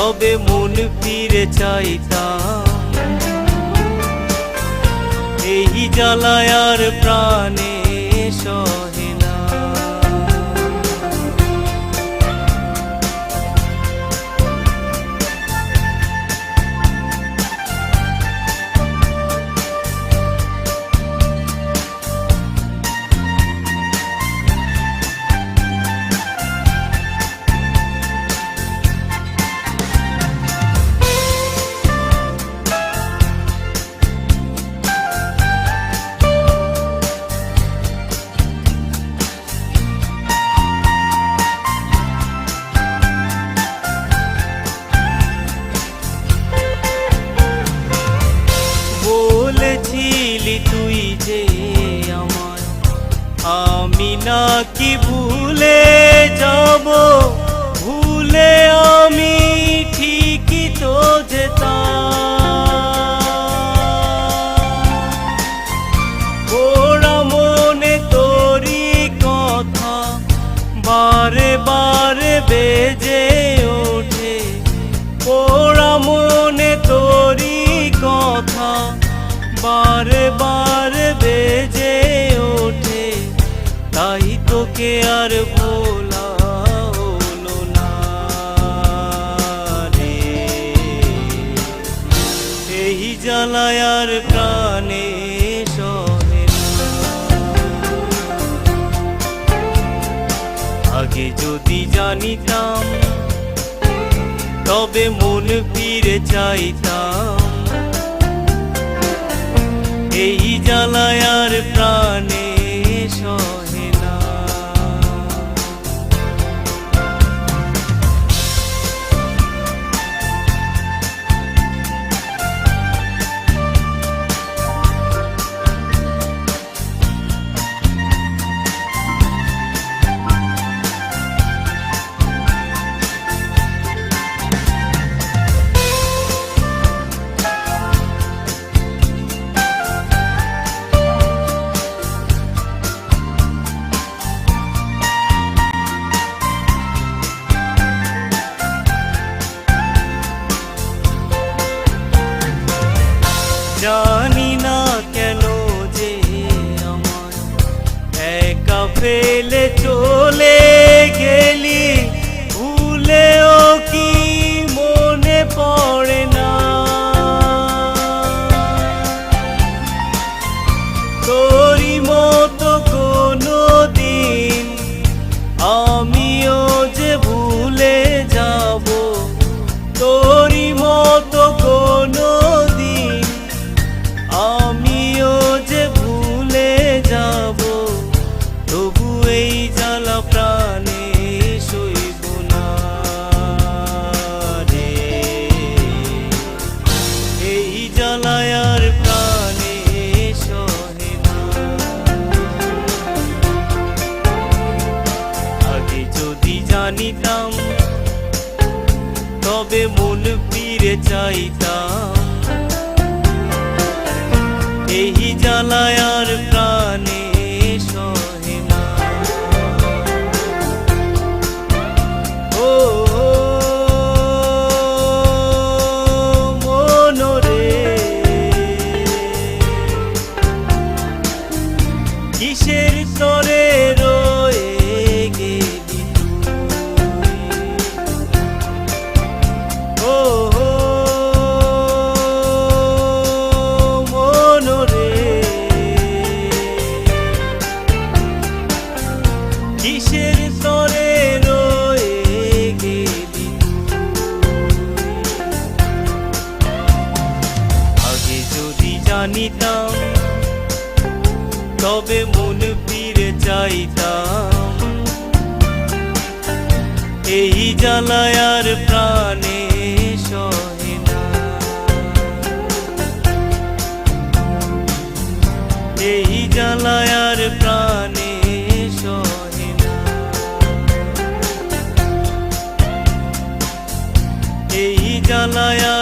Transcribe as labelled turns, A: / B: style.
A: তবে মন ফিরে চাইতাম। এই জ্বালায় আর প্রাণে সহে আমি নাকি ভুলে যাব? ভুলে আমি ঠিকই তো যেতাম। ওরা মনে তোরি কথা বারে বারে বেজে ওঠে। ওরা মনে তোরি কথা বারে বারে বেজে তাই তোকে আর ভোলা হলো না রে। এই জ্বালায় আর আগে যদি জানিতাম, তবে মন ফিরে চাইতাম। এই জ্বালায় corazón. যদি জানিতাম তবে মন ফিরে চাইতাম। এই জ্বালায় আর প্রাণে সহে না। ও কিসের তরে তবে মন ফিরে চাইতাম। এই জ্বালায় আর প্রাণে সহে না। এই জ্বালায় আর প্রাণে সহে এই জ্বালায় আর প্রাণ